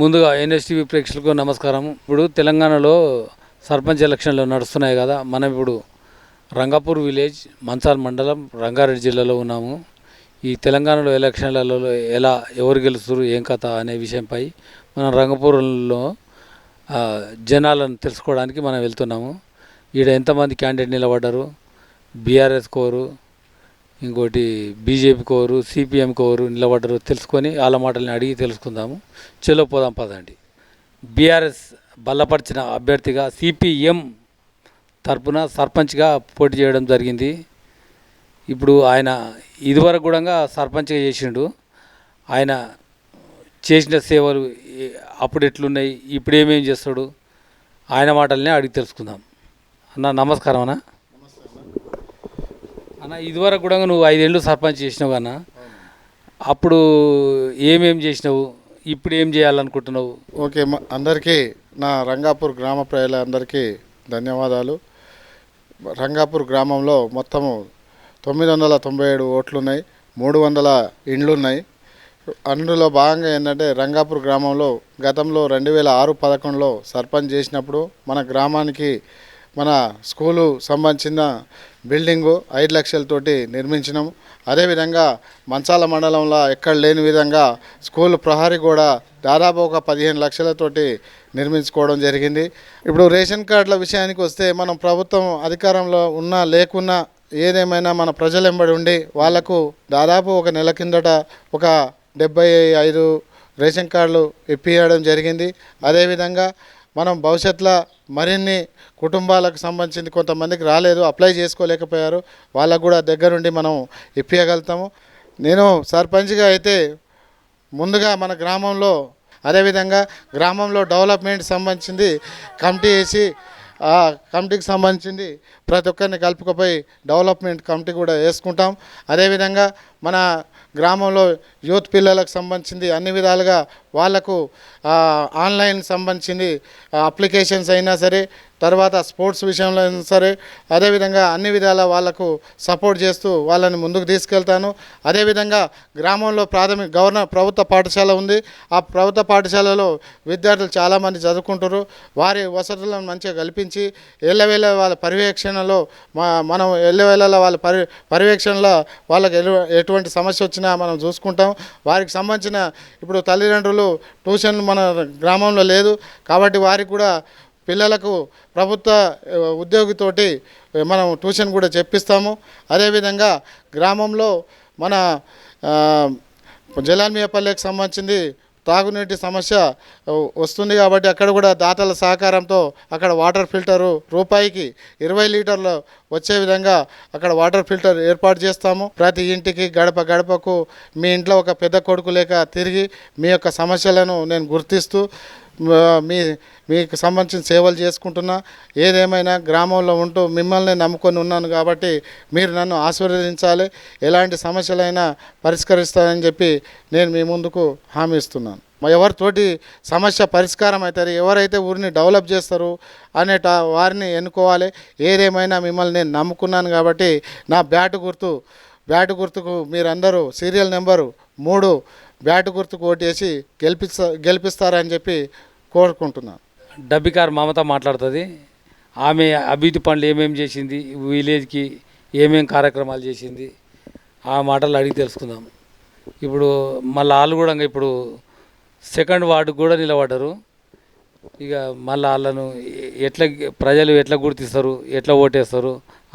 ముందుగా ఎన్ఎస్టీవీ ప్రేక్షకులకు నమస్కారం ఇప్పుడు తెలంగాణలో సర్పంచ్ ఎలక్షన్లు నడుస్తున్నాయి కదా మనం ఇప్పుడు రంగాపూర్ విలేజ్ మంచాల్ మండలం రంగారెడ్డి జిల్లాలో ఉన్నాము. ఈ తెలంగాణలో ఎలక్షన్లలో ఎలా ఎవరు గెలుస్తారు ఏం కథ అనే విషయంపై మనం రంగపూర్లో జనాలను తెలుసుకోవడానికి మనం వెళ్తున్నాము. ఈడ ఎంతమంది క్యాండిడేట్ నిలబడ్డారు బీఆర్ఎస్ కోరు ఇంకోటి బీజేపీ కోరు సిపిఎం కోరు నిలబడ్డారు తెలుసుకొని వాళ్ళ మాటల్ని అడిగి తెలుసుకుందాము. చెలో పోదాం పదండి. బీఆర్ఎస్ బలపరిచిన అభ్యర్థిగా సిపిఎం తరపున సర్పంచ్గా పోటీ చేయడం జరిగింది. ఇప్పుడు ఆయన ఇదివరకు కూడా సర్పంచ్గా చేసిండు. ఆయన చేసిన సేవలు అప్పుడు ఎట్లున్నాయి ఇప్పుడు ఏమేమి చేస్తాడు ఆయన మాటల్ని అడిగి తెలుసుకుందాం. అన్న నమస్కారం అన్నా. అన్న ఇదివరకు కూడా నువ్వు ఐదేళ్ళు సర్పంచ్ చేసినావు అన్న. అప్పుడు ఏమేం చేసినావు? ఇప్పుడు ఏం చేయాలనుకుంటున్నావు? ఓకే అందరికీ నా రంగాపూర్ గ్రామ ప్రజలందరికీ ధన్యవాదాలు. రంగాపూర్ గ్రామంలో మొత్తము తొమ్మిది వందల తొంభై ఏడు ఓట్లు ఉన్నాయి మూడు వందల ఇండ్లు ఉన్నాయి అందులో భాగంగా ఏంటంటే రంగాపూర్ గ్రామంలో గతంలో రెండు వేల ఆరు పదకొండులో సర్పంచ్ చేసినప్పుడు మన గ్రామానికి మన స్కూలు సంబంధించిన బిల్డింగు ఐదు లక్షలతోటి నిర్మించినాము. అదేవిధంగా మంచాల మండలంలో ఎక్కడ లేని విధంగా స్కూల్ ప్రహరీ కూడా దాదాపు ఒక పదిహేను లక్షలతోటి నిర్మించుకోవడం జరిగింది. ఇప్పుడు రేషన్ కార్డుల విషయానికి వస్తే మనం ప్రభుత్వం అధికారంలో ఉన్నా లేకున్నా ఏదేమైనా మన ప్రజలెంబడి ఉండి వాళ్ళకు దాదాపు ఒక నెల కిందట ఒక డెబ్బై ఐదు రేషన్ కార్డులు ఇప్పించడం జరిగింది. అదేవిధంగా మనం భవిష్యత్తులో మరిన్ని కుటుంబాలకు సంబంధించింది కొంతమందికి రాలేదు అప్లై చేసుకోలేకపోయారు వాళ్ళకు కూడా దగ్గరుండి మనం ఇప్పించగలుగుతాము నేను సర్పంచ్గా అయితే ముందుగా మన గ్రామంలో అదేవిధంగా గ్రామంలో డెవలప్మెంట్ సంబంధించింది కమిటీ వేసి ఆ కమిటీకి సంబంధించింది ప్రతి ఒక్కరిని కలుపుకపోయి డెవలప్మెంట్ కమిటీ కూడా వేసుకుంటాం. అదేవిధంగా మన గ్రామంలో యూత్ పిల్లలకు సంబంధించింది అన్ని విధాలుగా వాళ్ళకు ఆన్లైన్ సంబంధించింది అప్లికేషన్స్ అయినా సరే తర్వాత స్పోర్ట్స్ విషయంలో అయినా సరే అదేవిధంగా అన్ని విధాల వాళ్ళకు సపోర్ట్ చేస్తూ వాళ్ళని ముందుకు తీసుకెళ్తాను. అదేవిధంగా గ్రామంలో ప్రాథమిక గవర్నర్ ప్రభుత్వ పాఠశాల ఉంది. ఆ ప్రభుత్వ పాఠశాలలో విద్యార్థులు చాలామంది చదువుకుంటారు వారి వసతులను మంచిగా కల్పించి ఎల్లవేళ వాళ్ళ పర్యవేక్షణలో మా మనం ఎల్లవేళ వాళ్ళ పరి పర్యవేక్షణలో వాళ్ళకి ఎటువంటి సమస్య వచ్చినా మనం చూసుకుంటాం. వారికి సంబంధించిన ఇప్పుడు తల్లిదండ్రులు ట్యూషన్ మన గ్రామంలో లేదు. కాబట్టి వారికి కూడా పిల్లలకు ప్రభుత్వ ఉద్యోగితోటి మనం ట్యూషన్ కూడా చెప్పిస్తాము. అదేవిధంగా గ్రామంలో మన ఆ, సంబంధించింది తాగునీటి సమస్య వస్తుంది కాబట్టి అక్కడ కూడా దాతల సహకారంతో అక్కడ వాటర్ ఫిల్టరు రూపాయికి ఇరవై లీటర్లు వచ్చే విధంగా అక్కడ వాటర్ ఫిల్టర్ ఏర్పాటు చేస్తాము. ప్రతి ఇంటికి గడప గడపకు మీ ఇంట్లో ఒక పెద్ద కొడుకు లేక తిరిగి మీ యొక్క సమస్యలను నేను గుర్తిస్తూ మీ మీకు సంబంధించిన సేవలు చేసుకుంటున్నా ఏదేమైనా గ్రామంలో ఉంటూ మిమ్మల్ని నమ్ముకొని ఉన్నాను కాబట్టి మీరు నన్ను ఆశీర్వదించాలి ఎలాంటి సమస్యలైనా పరిష్కరిస్తానని చెప్పి నేను మీ ముందుకు హామీ ఇస్తున్నాను. మా ఎవరితోటి సమస్య పరిష్కారం అవుతారు ఎవరైతే ఊరిని డెవలప్ చేస్తారు అనేట వారిని ఎన్నుకోవాలి ఏదేమైనా మిమ్మల్ని నేను నమ్ముకున్నాను కాబట్టి నా బ్యాటు గుర్తు బ్యాటు గుర్తుకు మీరందరూ సీరియల్ నెంబరు మూడు బ్యాటు గుర్తుకు ఓటేసి గెలిపిస్తా గెలిపిస్తారని చెప్పి కోరుకుంటున్నాను. డబ్బికార్ మమత మాట్లాడుతుంది. ఆమె అభివృద్ధి పనులు ఏమేమి చేసింది విలేజ్కి ఏమేం కార్యక్రమాలు చేసింది ఆ మాటలు అడిగి తెలుసుకుందాం. ఇప్పుడు మళ్ళీ వాళ్ళు కూడా ఇప్పుడు సెకండ్ వార్డుకు కూడా నిలబడ్డారు. ఇక మళ్ళీ వాళ్ళను ఎట్లా ప్రజలు ఎట్లా గుర్తిస్తారు ఎట్లా ఓటేస్తారు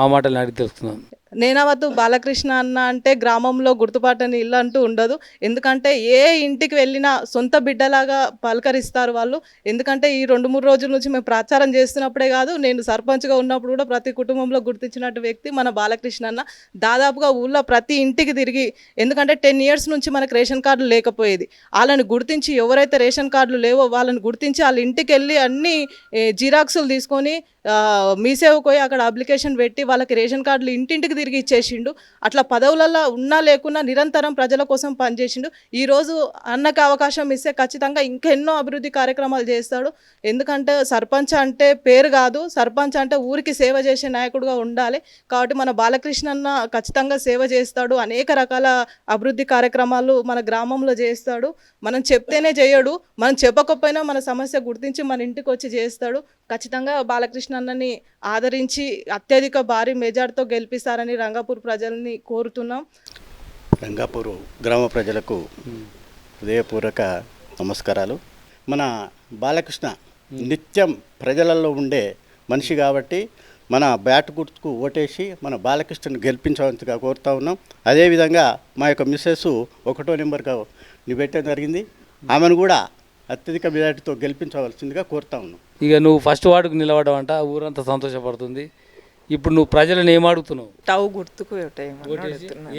ఆ మాటలు అడిగి తెలుసుకుందాం నేనవద్దు బాలకృష్ణ అన్న అంటే గ్రామంలో గుర్తుపాటని ఇల్లు అంటూ ఉండదు. ఎందుకంటే ఏ ఇంటికి వెళ్ళినా సొంత బిడ్డలాగా పలకరిస్తారు వాళ్ళు. ఎందుకంటే ఈ రెండు మూడు రోజుల నుంచి మేము ప్రచారం చేస్తున్నప్పుడే కాదు నేను సర్పంచ్గా ఉన్నప్పుడు కూడా ప్రతి కుటుంబంలో గుర్తించినట్టు వ్యక్తి మన బాలకృష్ణ అన్న. దాదాపుగా ఊళ్ళో ప్రతి ఇంటికి తిరిగి ఎందుకంటే టెన్ ఇయర్స్ నుంచి మనకు రేషన్ కార్డులు లేకపోయేది. వాళ్ళని గుర్తించి ఎవరైతే రేషన్ కార్డులు లేవో వాళ్ళని గుర్తించి వాళ్ళ ఇంటికి వెళ్ళి అన్ని జిరాక్సులు తీసుకొని మీసేవకు పోయి అక్కడ అప్లికేషన్ పెట్టి పెట్టి వాళ్ళకి రేషన్ కార్డులు ఇంటింటికి తిరిగి ఇచ్చేసిండు. అట్లా పదవులలో ఉన్నా లేకున్నా నిరంతరం ప్రజల కోసం పనిచేసిండు. ఈరోజు అన్నకు అవకాశం ఇస్తే ఖచ్చితంగా ఇంకెన్నో అభివృద్ధి కార్యక్రమాలు చేస్తాడు. ఎందుకంటే సర్పంచ్ అంటే పేరు కాదు. సర్పంచ్ అంటే ఊరికి సేవ చేసే నాయకుడుగా ఉండాలి. కాబట్టి మన బాలకృష్ణ అన్న ఖచ్చితంగా సేవ చేస్తాడు. అనేక రకాల అభివృద్ధి కార్యక్రమాలు మన గ్రామంలో చేస్తాడు. మనం చెప్తేనే చేయడు. మనం చెప్పకపోయినా మన సమస్య గుర్తించి మన ఇంటికి వచ్చి చేస్తాడు. ఖచ్చితంగా బాలకృష్ణ అన్నని ఆదరించి అత్యధిక భారీ మెజార్టీతో గెలిపిస్తారని రంగాపూర్ ప్రజల్ని కోరుతున్నాం. రంగాపూర్ గ్రామ ప్రజలకు హృదయపూర్వక నమస్కారాలు. మన బాలకృష్ణ నిత్యం ప్రజలలో ఉండే మనిషి కాబట్టి మన బ్యాట్ గుర్తుకు ఓటేసి మన బాలకృష్ణను గెలిపించవలసిగా కోరుతా ఉన్నాం. అదేవిధంగా మా యొక్క మిస్సెస్ ఒకటో నెంబర్గా నిలబెట్టడం జరిగింది. ఆమెను కూడా అత్యధిక మెజార్టీతో గెలిపించవలసిందిగా కోరుతా ఉన్నాం. ఇక నువ్వు ఫస్ట్ వార్డుకు నిలబడ్డావంట ఊరంతా సంతోషపడుతుంది. ఇప్పుడు నువ్వు ప్రజలను ఏం అడుగుతున్నావు? టవ్ గుర్తుకు.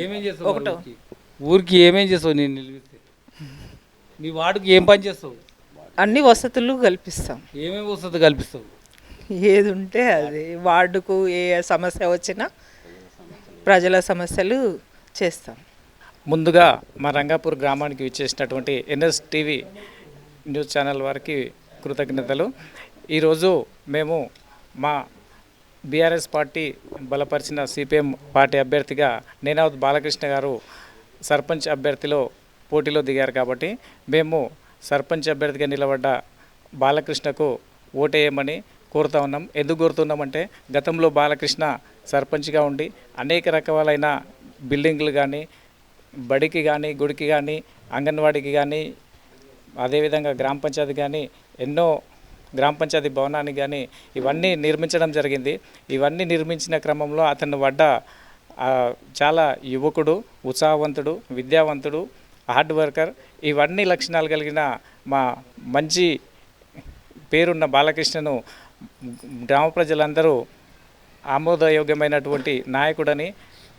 ఏమేం చేస్తావు ఒకటో. ఊరికి? ఏమేం చేస్తావు నేను నిలిపిస్తే నీ వార్డుకి ఏం పని చేస్తావు? అన్ని వసతులు కల్పిస్తాం. ఏమేమి వస్తుంది కల్పిస్తావు? ఏది ఉంటే అది. వార్డుకు ఏ సమస్య వచ్చినా ప్రజల సమస్యలు చేస్తాం. ముందుగా మా రంగాపూర్ గ్రామానికి విచ్చేసినటువంటి ఎన్ఎస్ టీవీ న్యూస్ ఛానల్ వారికి కృతజ్ఞతలు. ఈరోజు మేము మా బీఆర్ఎస్ పార్టీ బలపరిచిన సిపిఎం పార్టీ అభ్యర్థిగా నేనావత్ బాలకృష్ణ గారు సర్పంచ్ అభ్యర్థిలో పోటీలో దిగారు కాబట్టి మేము సర్పంచ్ అభ్యర్థిగా నిలబడ్డ బాలకృష్ణకు ఓటేయమని కోరుతా ఉన్నాం. ఎందుకు కోరుతున్నామంటే గతంలో బాలకృష్ణ సర్పంచ్గా ఉండి అనేక రకాలైన బిల్డింగ్లు కానీ బడికి కానీ గుడికి కానీ అంగన్వాడికి కానీ అదేవిధంగా గ్రామ పంచాయతీ కానీ ఎన్నో గ్రామ పంచాయతీ భవనానికి కానీ ఇవన్నీ నిర్మించడం జరిగింది. ఇవన్నీ నిర్మించిన క్రమంలో అతను పడ్డ చాలా యువకుడు ఉత్సాహవంతుడు విద్యావంతుడు హార్డ్ వర్కర్. ఇవన్నీ లక్షణాలు కలిగిన మా మంచి పేరున్న బాలకృష్ణను గ్రామ ప్రజలందరూ ఆమోదయోగ్యమైనటువంటి నాయకుడని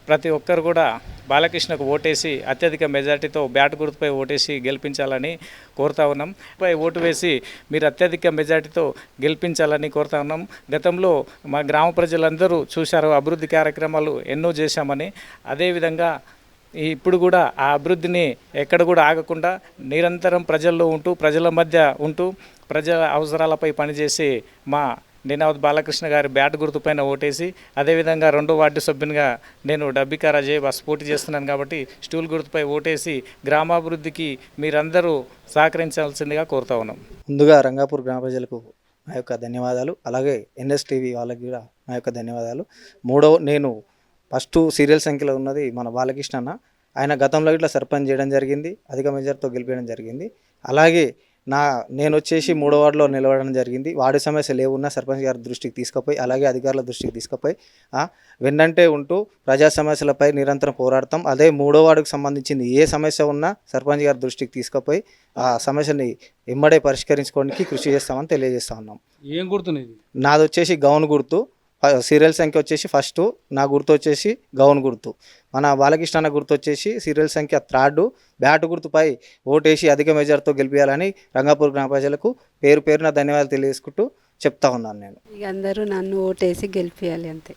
ప్రతి ఒక్కరు కూడా బాలకృష్ణకు ఓటేసి అత్యధిక మెజార్టీతో బ్యాట్ గుర్తుపై ఓటేసి గెలిపించాలని కోరుతా ఉన్నాం. పై ఓటు వేసి మీరు అత్యధిక మెజార్టీతో గెలిపించాలని కోరుతా ఉన్నాం. గతంలో మా గ్రామ ప్రజలందరూ చూశారు అభివృద్ధి కార్యక్రమాలు ఎన్నో చేశామని. అదేవిధంగా ఇప్పుడు కూడా ఆ అభివృద్ధిని ఎక్కడ కూడా ఆగకుండా నిరంతరం ప్రజల్లో ఉంటూ ప్రజల మధ్య ఉంటూ ప్రజల అవసరాలపై పనిచేసి మా నినావత్ బాలకృష్ణ గారి బ్యాట్ గుర్తుపైన ఓటేసి అదేవిధంగా రెండో వార్డు సభ్యునిగా నేను డబ్బికా రాజే బస్ పోటీ చేస్తున్నాను కాబట్టి స్టూల్ గుర్తుపై ఓటేసి గ్రామాభివృద్ధికి మీరందరూ సహకరించాల్సిందిగా కోరుతా ఉన్నాం. ముందుగా రంగాపూర్ గ్రామ ప్రజలకు నా యొక్క ధన్యవాదాలు. అలాగే ఎన్ఎస్టీవీ వాళ్ళకి కూడా నా యొక్క ధన్యవాదాలు. మూడవ నేను ఫస్ట్ సీరియల్ సంఖ్యలో ఉన్నది మన బాలకృష్ణ అన్న. ఆయన గతంలో ఇట్లా సర్పంచ్ చేయడం జరిగింది అధిక మెజార్టీతో గెలిపించడం జరిగింది. అలాగే నా నేను వచ్చేసి మూడో వార్డులో నిలవడం జరిగింది. వార్డు సమస్యలు ఏమున్నా సర్పంచ్ గారి దృష్టికి తీసుకుపోయి అలాగే అధికారుల దృష్టికి తీసుకుపోయి వెన్నంటే ఉంటూ ప్రజా సమస్యలపై నిరంతరం పోరాడతాం. అదే మూడో వార్డుకు సంబంధించింది ఏ సమస్య ఉన్నా సర్పంచ్ గారి దృష్టికి తీసుకుపోయి ఆ సమస్యని ఎమ్మడే పరిష్కరించుకోవడానికి కృషి చేస్తామని తెలియజేస్తా ఉన్నాం. ఏం గుర్తున్నది నాది? వచ్చేసి గౌన్ గుర్తు. సీరియల్ సంఖ్య వచ్చేసి ఫస్ట్ నా గుర్తు వచ్చేసి గౌన్ గుర్తు. మన బాలకృష్ణ అన్న గుర్తు వచ్చేసి సీరియల్ సంఖ్య థర్డ్ బ్యాట్ గుర్తుపై ఓటేసి అధిక మెజార్టీతో గెలిపించాలని రంగాపూర్ గ్రామ ప్రజలకు పేరు పేరున ధన్యవాదాలు తెలియజేసుకుంటూ చెప్తా ఉన్నాను నేను. ఇక అందరూ నన్ను ఓటేసి గెలిపియాలి అంతే.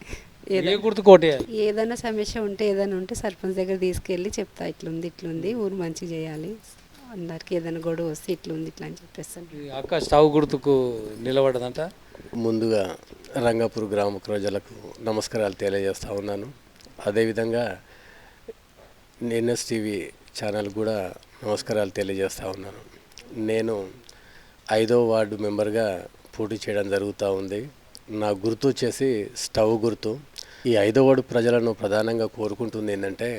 ఏ ఏదైనా గుర్తు కోటేయాలి? ఏదైనా సమస్య ఉంటే ఏదైనా ఉంటే సర్పంచ్ దగ్గర తీసుకెళ్ళి చెప్తా ఇట్లుంది ఇట్లుంది ఊరు మంచిగా చేయాలి. అందరికి ఏదైనా గొడవ వస్తే ఇట్లుంది ఇట్లా అని చెప్పేస్తాను అక్క స్టవ్ గుర్తుకు నిలబడదంట. ముందుగా రంగాపూర్ గ్రామ ప్రజలకు నమస్కారాలు తెలియజేస్తూ ఉన్నాను. అదేవిధంగా ఎన్ఎస్ టీవీ ఛానల్ కూడా నమస్కారాలు తెలియజేస్తూ ఉన్నాను. నేను ఐదో వార్డు మెంబర్గా పోటీ చేయడం జరుగుతూ ఉంది. నా గుర్తు వచ్చేసి స్టవ్ గుర్తు. ఈ ఐదో వార్డు ప్రజలను ప్రధానంగా కోరుకుంటుంది ఏంటంటే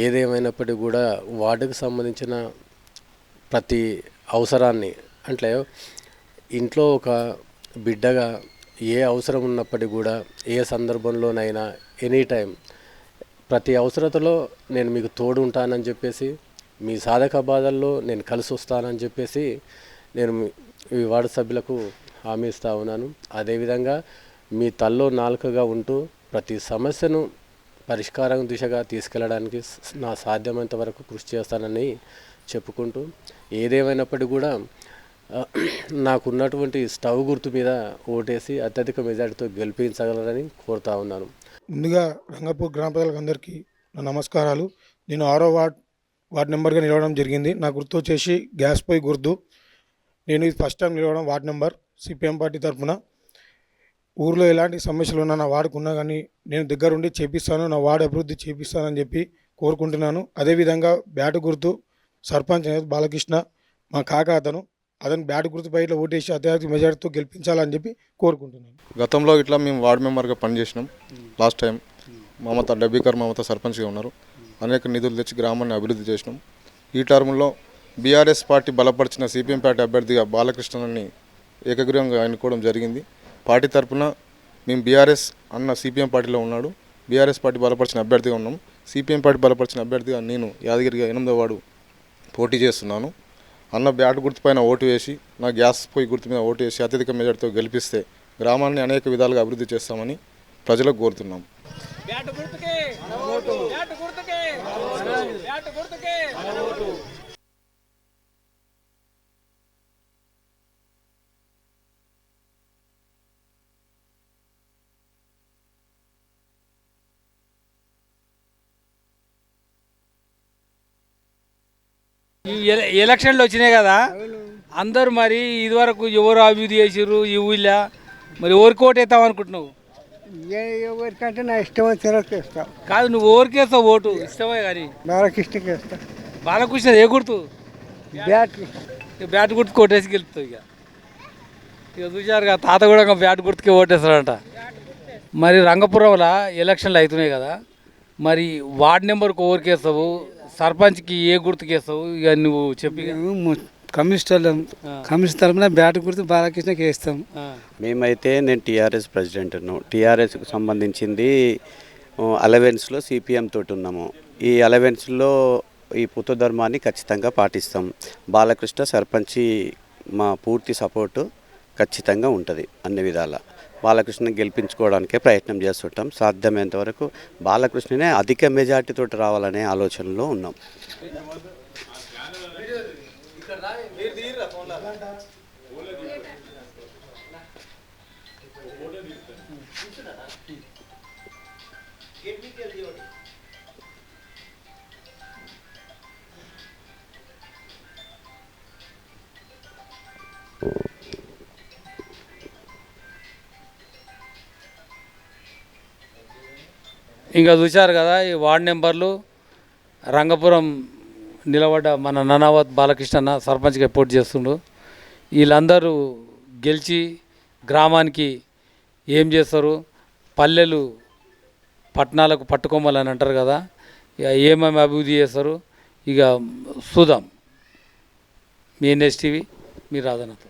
ఏదేమైనప్పటికీ కూడా వార్డుకు సంబంధించిన ప్రతి అవసరాన్ని అంటే ఇంట్లో ఒక బిడ్డగా ఏ అవసరం ఉన్నప్పటికీ కూడా ఏ సందర్భంలోనైనా ఎనీ టైం ప్రతి అవసరతలో నేను మీకు తోడు ఉంటానని చెప్పేసి మీ సాధక బాధల్లో నేను కలిసి వస్తానని చెప్పేసి నేను ఈ వార్డు సభ్యులకు హామీ ఇస్తూ ఉన్నాను. అదేవిధంగా మీ తల్లో నాలుకగా ఉంటూ ప్రతి సమస్యను పరిష్కారం దిశగా తీసుకెళ్ళడానికి నా సాధ్యమైనంత వరకు కృషి చేస్తానని చెప్పుకుంటూ ఏదేమైనప్పటికీ కూడా నాకున్నటువంటి స్టవ్ గుర్తు మీద ఓటేసి అత్యధిక మెజార్టీతో గెలిపించగలరని కోరుతా ఉన్నాను. ముందుగా రంగపూర్ గ్రామ ప్రజలందరికీ నా నమస్కారాలు. నేను ఆరో వార్డ్ వార్డ్ నెంబర్గా నిలవడం జరిగింది. నా గుర్తు వచ్చేసి గ్యాస్ పొయ్యి గుర్తు. నేను ఇది ఫస్ట్ టైం నిలవడం వార్డ్ నెంబర్ సిపిఎం పార్టీ తరఫున ఊర్లో ఎలాంటి సమస్యలు ఉన్నా నా వార్డుకు ఉన్నా కానీ నేను దగ్గరుండి చేపిస్తాను నా వార్డు అభివృద్ధి చేపిస్తానని చెప్పి కోరుకుంటున్నాను. అదేవిధంగా బ్యాటు గుర్తు సర్పంచ్ అనేది బాలకృష్ణ మా కాక అతను. అతను బ్యాట్ గుర్తుపై ఇట్లా ఓటేసి అత్యధిక మెజార్టీతో గెలిపించాలని చెప్పి కోరుకుంటున్నాను. గతంలో ఇట్లా మేము వార్డు మెంబర్గా పనిచేసినాం. లాస్ట్ టైం మమత డబ్బీకర్ మమత సర్పంచ్గా ఉన్నారు. అనేక నిధులు తెచ్చి గ్రామాన్ని అభివృద్ధి చేసినాం. ఈ టర్మ్లో బీఆర్ఎస్ పార్టీ బలపరిచిన సిపిఎం పార్టీ అభ్యర్థిగా బాలకృష్ణని ఏకగ్రీవంగా ఎన్నుకోవడం జరిగింది. పార్టీ తరపున మేము బీఆర్ఎస్ అన్న సిపిఎం పార్టీలో ఉన్నాడు. బీఆర్ఎస్ పార్టీ బలపరిచిన అభ్యర్థిగా ఉన్నాం. సిపిఎం పార్టీ బలపరిచిన అభ్యర్థిగా నేను యాదగిరిగా ఎనిమిదో వాడు పోటీ చేస్తున్నాను. అన్న బ్యాట్ గుర్తుపైన ఓటు వేసి నా గ్యాస్ పొయ్యి గుర్తు మీద ఓటు వేసి అత్యధిక మెజార్టీతో గెలిపిస్తే గ్రామాన్ని అనేక విధాలుగా అభివృద్ధి చేస్తామని ప్రజలకు కోరుతున్నాం. ఎలక్షన్లు వచ్చినాయి కదా. అందరు మరి ఇదివరకు ఎవరు అభివృద్ధి చేసిర్రు ఈ ఊళ్ళో? మరి ఎవరికి ఓటు వేస్తాం అనుకుంటున్నావు ఎవరికంటే నా ఇష్టం ఇస్తాం. కాదు నువ్వు ఎవరికి వేస్తావు ఓటు? ఇష్టమే కానీ. బాలకృష్ణకి ఇస్తాం. బాలకృష్ణ ఏ గుర్తు? బ్యాట్. బ్యాట్ గుర్తుకు ఓటేసి గెలుపుతావు ఇక. ఇక చూశారుగా తాత కూడా ఇంకా బ్యాట్ గుర్తుకే ఓటేస్తాడంట. మరి రంగపురంలో ఎలక్షన్లు అవుతున్నాయి కదా. మరి వార్డ్ నెంబర్కి ఓవరికి వేస్తావు? సర్పంచ్కి ఏ గుర్తుకి వేస్తావు? ఇక నువ్వు చెప్పి. కమ్యూనిస్ట్ వాళ్ళం కమ్యూనిస్ట్ తరఫున బ్యాట్ గుర్తు బాలకృష్ణకి వేస్తాం. మేమైతే నేను టీఆర్ఎస్ ప్రెసిడెంట్ను. టీఆర్ఎస్కి సంబంధించింది అలవెన్స్లో సిపిఎం తోటి ఉన్నాము. ఈ అలవెన్స్లో ఈ పుత్ర ధర్మాన్ని ఖచ్చితంగా పాటిస్తాం. బాలకృష్ణ సర్పంచి మా పూర్తి సపోర్టు ఖచ్చితంగా ఉంటుంది అన్ని విధాల. బాలకృష్ణ గెలిపించుకోవడానికే ప్రయత్నం చేస్తుంటాం. సాధ్యమైనంత వరకు బాలకృష్ణనే అధిక మెజార్టీతో రావాలనే ఆలోచనలో ఉన్నాం. ఇంకా చూశారు కదా ఈ వార్డ్ నెంబర్లు. రంగపురం నిలబడ్డ మన ననావత్ బాలకృష్ణ సర్పంచ్గా పోటీ చేస్తుండు. వీళ్ళందరూ గెలిచి గ్రామానికి ఏం చేస్తారు? పల్లెలు పట్టణాలకు పట్టుకోమని అంటారు కదా ఇక ఏమేమి అభివృద్ధి చేస్తారు? ఇక చూద్దాం. మీ ఎన్ఎస్టీవీ మీ రాధనతో